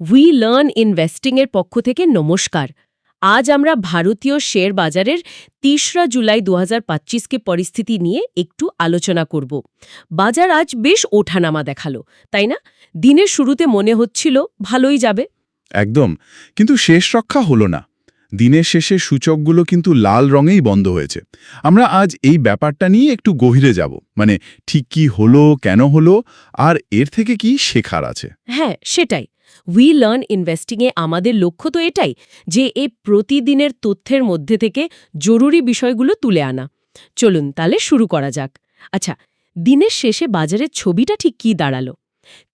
We learn ইনভেস্টিংয়ের পক্ষ থেকে নমস্কার। আজ আমরা ভারতীয় শেয়ার বাজারের তিসরা জুলাই দু কে পরিস্থিতি নিয়ে একটু আলোচনা করব। বাজার আজ বেশ ওঠানামা দেখাল তাই না? দিনের শুরুতে মনে হচ্ছিল ভালোই যাবে। একদম কিন্তু শেষ রক্ষা হলো না। দিনের শেষে সূচকগুলো কিন্তু লাল রঙেই বন্ধ হয়েছে। আমরা আজ এই ব্যাপারটা নিয়ে একটু গভীরে যাব মানে ঠিক কি হলো কেন হলো আর এর থেকে কি শেখার আছে? হ্যাঁ সেটাই। উই লার্ন ইনভেস্টিংয়ে আমাদের লক্ষ্য তো এটাই যে এ প্রতিদিনের তথ্যের মধ্যে থেকে জরুরি বিষয়গুলো তুলে আনা। চলুন তাহলে শুরু করা যাক। আচ্ছা দিনের শেষে বাজারের ছবিটা ঠিক কী দাঁড়াল?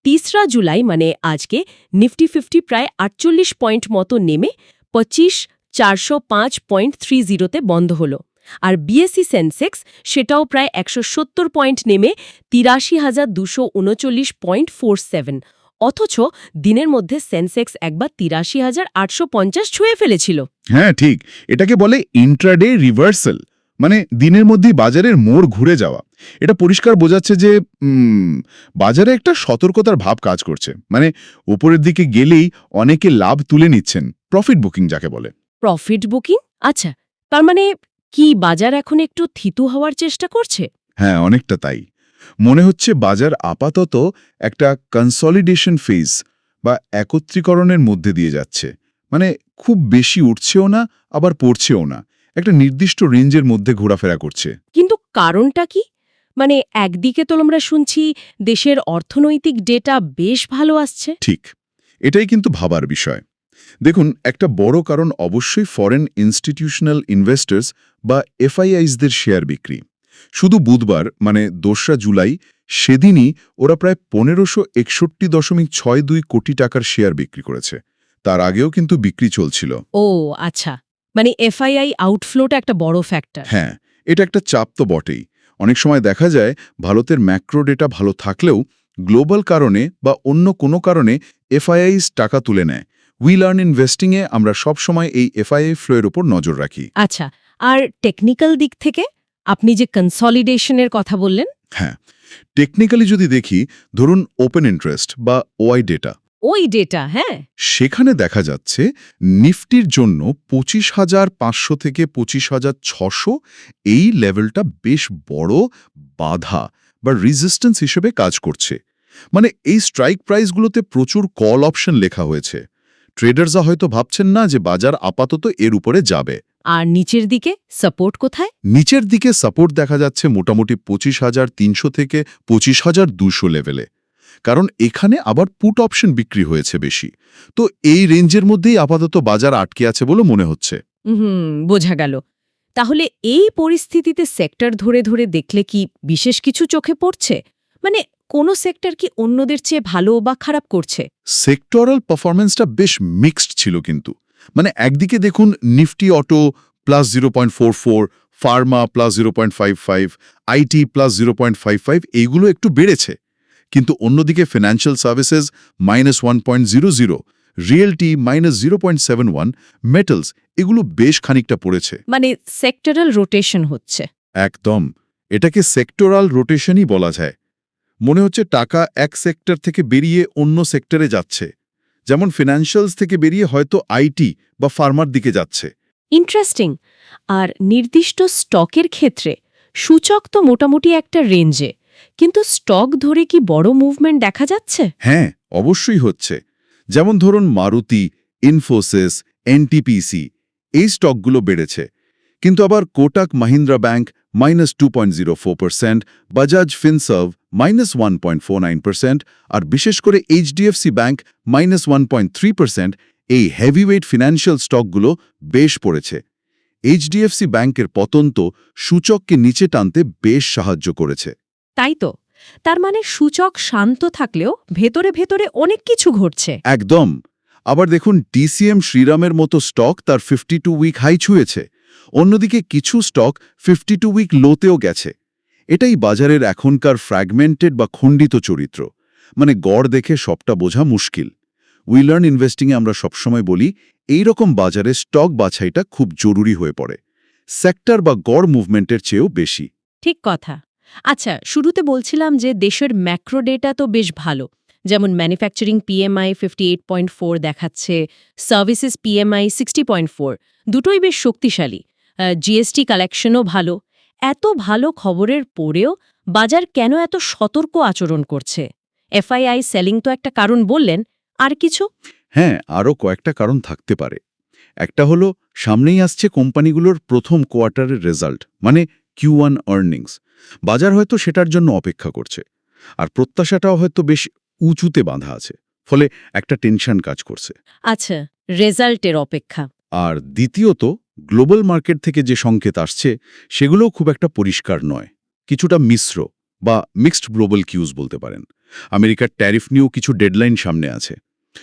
তিসরা জুলাই মানে আজকে নিফটি ফিফটি প্রায় আটচল্লিশ পয়েন্ট মতো নেমে পঁচিশ চারশো পাঁচ পয়েন্ট থ্রি জিরোতে বন্ধ হলো। আর বিএসসি সেন্সেক্স সেটাও প্রায় একশো সত্তর পয়েন্ট নেমে তিরাশি হাজার দুশো উনচল্লিশ পয়েন্ট ফোর সেভেন অথচ দিনের মধ্যে সেন্সেক্স একবার তিরাশি হাজার আটশো পঞ্চাশ ছুঁয়ে ফেলেছিল। হ্যাঁ ঠিক। এটাকে বলে ইন্ট্রাডে রিভার্সাল। মানে দিনের মধ্যেই বাজারের মোড় ঘুরে যাওয়া। এটা পরিষ্কার বোঝাচ্ছে যে বাজারে একটা সতর্কতার ভাব কাজ করছে। মানে উপরের দিকে গেলেই অনেকে লাভ তুলে নিচ্ছেন। প্রফিট বুকিং যাকে বলে। Profit booking? আচ্ছা তার মানে কি বাজার এখন একটু থিতু হওয়ার চেষ্টা করছে? হ্যাঁ অনেকটা তাই। মনে হচ্ছে বাজার আপাতত একটা কনসলিডেশন ফেজ বা একত্রীকরণের মধ্যে দিয়ে যাচ্ছে। মানে খুব বেশি উঠছেও না আবার পড়ছেও না। একটা নির্দিষ্ট রেঞ্জের মধ্যে ঘোরাফেরা করছে। কিন্তু কারণটা কি? মানে একদিকে তো আমরা শুনছি দেশের অর্থনৈতিক ডেটা বেশ ভালো আসছে। ঠিক। এটাই কিন্তু ভাবার বিষয়। দেখুন একটা বড় কারণ অবশ্যই ফরেন ইনস্টিটিউশনাল ইনভেস্টার্স বা এফআইআইসদের শেয়ার বিক্রি। শুধু বুধবার মানে দোসরা জুলাই সেদিনই ওরা প্রায় পনেরোশো একষট্টি দশমিক ছয় দুই কোটি টাকার শেয়ার বিক্রি করেছে। তার আগেও কিন্তু বিক্রি চলছিল। ও আচ্ছা। মানে এফআইআই আউটফ্লোটা একটা বড় ফ্যাক্টর। হ্যাঁ এটা একটা চাপ তো বটেই। অনেক সময় দেখা যায় ভারতের ম্যাক্রো ডেটা ভালো থাকলেও গ্লোবাল কারণে বা অন্য কোনো কারণে এফআইআইস টাকা তুলে নেয়। উই লার্ন ইনভেস্টিংয়ে আমরা সব সময় এই এফআইআই ফ্লোয়ের ওপর নজর রাখি। আচ্ছা আর টেকনিক্যাল দিক থেকে? আপনি যে কনসলিডেশনের কথা বললেন। হ্যাঁ টেকনিক্যালি যদি দেখি ধরুন ওপেন ইন্টারেস্ট বা ওআই ডেটা ওই ডেটা হ্যাঁ। সেখানে দেখা যাচ্ছে নিফটির জন্য পঁচিশ হাজার পাঁচশো থেকে পঁচিশ হাজার ছশো এই লেভেলটা বেশ বড় বাধা বা রেজিস্ট্যান্স হিসেবে কাজ করছে। মানে এই স্ট্রাইক প্রাইসগুলোতে প্রচুর কল অপশন লেখা হয়েছে। ট্রেডার্সরা হয়তো ভাবছেন না যে বাজার আপাতত এর উপরে যাবে। আর নিচের দিকে সাপোর্ট কোথায়? নিচের দিকে সাপোর্ট দেখা যাচ্ছে মোটামুটি পঁচিশ হাজার তিনশো থেকে পঁচিশ হাজার দুশো লেভেলে কারণ এখানে আবার পুট অপশন বিক্রি হয়েছে বেশি। তো এই রেঞ্জের মধ্যেই আপাতত বাজার আটকে আছে বলে মনে হচ্ছে। হুম বোঝা গেল। তাহলে এই পরিস্থিতিতে সেক্টর ধরে ধরে দেখলে কি বিশেষ কিছু চোখে পড়ছে? মানে কোনো সেক্টর কি অন্যদের চেয়ে ভালো বা খারাপ করছে? সেক্টরাল পারফরমেন্সটা বেশ মিক্সড ছিল কিন্তু। মানে একদিকে দেখুন Nifty auto plus zero point four four pharma plus zero point five five IT plus zero point five five এইগুলো একটু বেড়েছে। কিন্তু অন্যদিকে financial services minus one point zero zero realty minus zero point seven one metals এগুলো বেশ খানিকটা পড়েছে। মানে সেক্টরাল রোটেশন হচ্ছে। একদম। এটাকে সেক্টরাল রোটেশনই বলা যায়। মনে হচ্ছে টাকা এক সেক্টর থেকে বেরিয়ে অন্য সেক্টরে যাচ্ছে। যেমন ফিনান্সিয়ালস থেকে বেরিয়ে হয়তো আইটি বা ফার্মার দিকে যাচ্ছে। ইন্টারেস্টিং আর নির্দিষ্ট স্টকের ক্ষেত্রে সূচক তো মোটামুটি একটা রেঞ্জে কিন্তু স্টক ধরে কি বড় মুভমেন্ট দেখা যাচ্ছে? হ্যাঁ অবশ্যই হচ্ছে। যেমন ধরুন মারুতি ইনফোসিস এনটিপিসি এই স্টকগুলো বেড়েছে। কিন্তু আবার Kotak Mahindra bank minus two point zero four percent Bajaj Finserv minus one point four nine percent আর বিশেষ করে HDFC bank minus one point three percent এই হেভিওয়েট ফিনান্সিয়াল স্টকগুলো বেশ পড়েছে। এইচডিএফসি ব্যাংকের পতন তো সূচককে নিচে টানতে বেশ সাহায্য করেছে। তাই তো। তার মানে সূচক শান্ত থাকলেও ভেতরে ভেতরে অনেক কিছু ঘটছে। একদম। আবার দেখুন ডিসিএম শ্রীরামের মতো স্টক তার ফিফটি টু উইক হাই ছুঁয়েছে। অন্যদিকে কিছু স্টক ফিফটি টু উইক লোতেও গেছে। এটাই বাজারের এখনকার ফ্র্যাগমেন্টেড বা খণ্ডিত চরিত্র। মানে গড় দেখে সবটা বোঝা মুশকিল। উইলার্ন ইনভেস্টিংয়ে আমরা সবসময় বলি এই রকম বাজারে স্টক বাছাইটা খুব জরুরি হয়ে পড়ে। সেক্টর বা গড় মুভমেন্টের চেয়েও বেশি। ঠিক কথা। আচ্ছা শুরুতে বলছিলাম যে দেশের ম্যাক্রো ডেটা তো বেশ ভালো। যেমন ম্যানুফ্যাকচারিং পিএমআই ফিফটি দেখাচ্ছে সার্ভিসেস পিএমআই সিক্সটি দুটোই বেশ শক্তিশালী। জিএসটি কালেকশনও ভালো। এত ভালো খবরের পরেও বাজার কেন এত সতর্ক আচরণ করছে? এফআইআই সেলিং তো একটা কারণ বললেন আর কিছু? হ্যাঁ আরও কয়েকটা কারণ থাকতে পারে। একটা হলো সামনেই আসছে কোম্পানিগুলোর প্রথম কোয়ার্টারের রেজাল্ট মানে কিউ ওয়ান আর্নিংস বাজার হয়তো সেটার জন্য অপেক্ষা করছে আর প্রত্যাশাটাও হয়তো বেশ উঁচুতে বাঁধা আছে ফলে একটা টেনশন কাজ করছে। আচ্ছা রেজাল্টের অপেক্ষা। আর দ্বিতীয়ত গ্লোবাল মার্কেট থেকে যে সংকেত আসছে, সেগুলোও খুব একটা পরিষ্কার নয়। কিছুটা মিশ্র বা মিক্সড গ্লোবাল কিউজ বলতে পারেন। আমেরিকার ট্যারিফ নিয়েও কিছু ডেডলাইন সামনে আছে।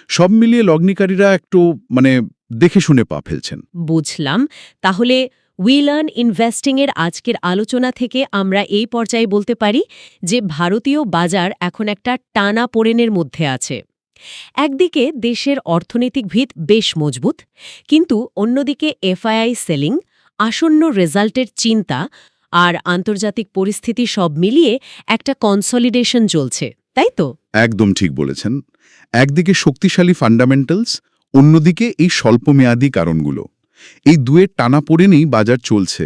সব মিলিয়ে লগ্নিকারীরা একটু মানে দেখে শুনে পা ফেলছেন। বুঝলাম। তাহলে উই লার্ন ইনভেস্টিং এর আজকের আলোচনা থেকে আমরা এই পর্যায়ে বলতে পারি যে, ভারতীয় বাজার এখন একটা টানা পোড়েনের মধ্যে আছে। একদিকে দেশের অর্থনৈতিক ভিত বেশ মজবুত, কিন্তু অন্যদিকে এফআইআই সেলিং, আসন্ন রেজাল্টের চিন্তা আর আন্তর্জাতিক পরিস্থিতি সব মিলিয়ে একটা কনসলিডেশন চলছে, তাই তো? একদম ঠিক বলেছেন। একদিকে শক্তিশালী ফান্ডামেন্টালস, অন্যদিকে এই স্বল্পমেয়াদী কারণগুলো। এই দুয়ের টানা পড়েনেই বাজার চলছে।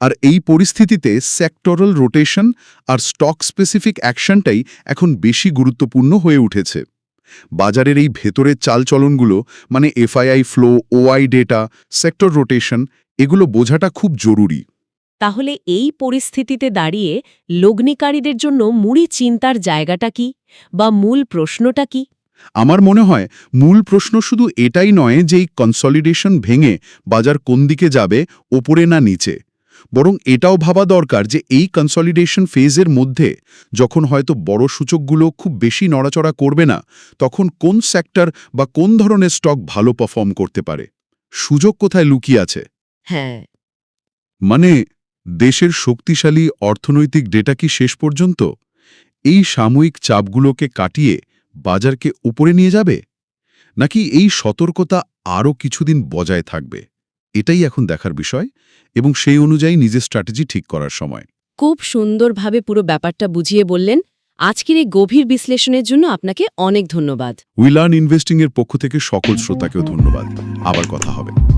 আর এই পরিস্থিতিতে সেক্টরাল রোটেশন আর স্টক স্পেসিফিক অ্যাকশনটাই এখন বেশি গুরুত্বপূর্ণ হয়ে উঠেছে। বাজারের এই ভেতরের চালচলনগুলো মানে FII flow OI data sector rotation এগুলো বোঝাটা খুব জরুরি। তাহলে এই পরিস্থিতিতে দাঁড়িয়ে লগ্নিকারীদের জন্য মুড়ি চিন্তার জায়গাটা কি? বা মূল প্রশ্নটা কি? আমার মনে হয় মূল প্রশ্ন শুধু এটাই নয় যে এই কনসলিডেশন ভেঙে বাজার কোন দিকে যাবে ওপরে না নিচে। বরং এটাও ভাবা দরকার যে এই কনসলিডেশন ফেজের মধ্যে যখন হয়তো বড় সূচকগুলো খুব বেশি নড়াচড়া করবে না তখন কোন সেক্টর বা কোন ধরনের স্টক ভালো পারফর্ম করতে পারে? সুযোগ কোথায় লুকিয়ে আছে? হ্যাঁ। মানে দেশের শক্তিশালী অর্থনৈতিক ডেটা কি শেষ পর্যন্ত? এই সাময়িক চাপগুলোকে কাটিয়ে বাজারকে উপরে নিয়ে যাবে? নাকি এই সতর্কতা আরও কিছুদিন বজায় থাকবে? এটাই এখন দেখার বিষয় এবং সেই অনুযায়ী নিজের স্ট্র্যাটেজি ঠিক করার সময়। খুব সুন্দরভাবে পুরো ব্যাপারটা বুঝিয়ে বললেন। আজকের এই গভীর বিশ্লেষণের জন্য আপনাকে অনেক ধন্যবাদ। উইলার্ন ইনভেস্টিংয়ের পক্ষ থেকে সকল শ্রোতাকেও ধন্যবাদ। আবার কথা হবে।